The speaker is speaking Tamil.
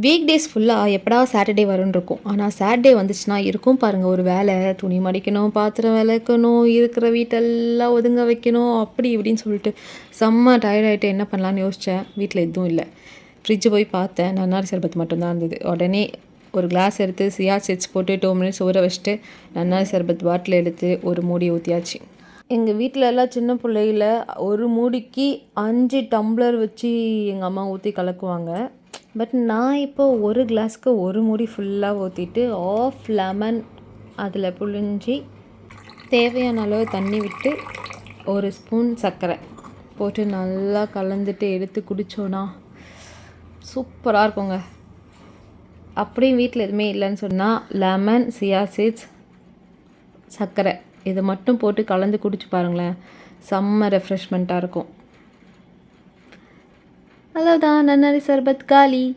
வீக் டேஸ் ஃபுல்லாக எப்படா சாட்டர்டே வரும்னு இருக்கும். ஆனால் சாட்டர்டே வந்துச்சுன்னா இருக்கும் பாருங்கள் ஒரு வேலை துணி மடிக்கணும் பாத்திரம் விளக்கணும் இருக்கிற வீட்டெல்லாம் ஒதுங்க வைக்கணும் அப்படி இப்படின்னு சொல்லிட்டு செம்ம tired என்ன பண்ணலான்னு யோசித்தேன் வீட்டில் எதுவும் இல்லை. ஃப்ரிட்ஜு போய் பார்த்தேன். நன்னாரி சர்பத் மட்டும்தான் இருந்தது. உடனே ஒரு கிளாஸ் எடுத்து சியா செட்ஸ் போட்டு டூ மினிட்ஸ் ஊற வச்சுட்டு நன்னாரி சர்பத் பாட்டில் எடுத்து ஒரு மூடி ஊற்றியாச்சு எங்கள் வீட்டில் எல்லாம் சின்ன பிள்ளையில் ஒரு மூடிக்கு அஞ்சு டம்ளர் வச்சு எங்கள் அம்மா ஊற்றி கலக்குவாங்க. பட் நான் இப்போ ஒரு கிளாஸ்க்கு ஒரு மூடி ஃபுல்லாக ஊற்றிட்டு ஆஃப் லெமன் அதில் புழிஞ்சி தேவையான அளவு தண்ணி விட்டு ஒரு ஸ்பூன் சர்க்கரை போட்டு நல்லா கலந்துட்டு எடுத்து குடித்தோன்னா சூப்பராக இருக்குங்க. அப்படியும் வீட்டில் எதுவுமே இல்லைன்னு சொன்னால் லெமன் சியா சீட்ஸ் சர்க்கரை இதை மட்டும் போட்டு கலந்து குடிச்சு பாருங்களேன். செம்ம ரெஃப்ரெஷ்மெண்ட்டாக இருக்கும். அவ்வளோதான் நன்னாரி சர்பத் காலி.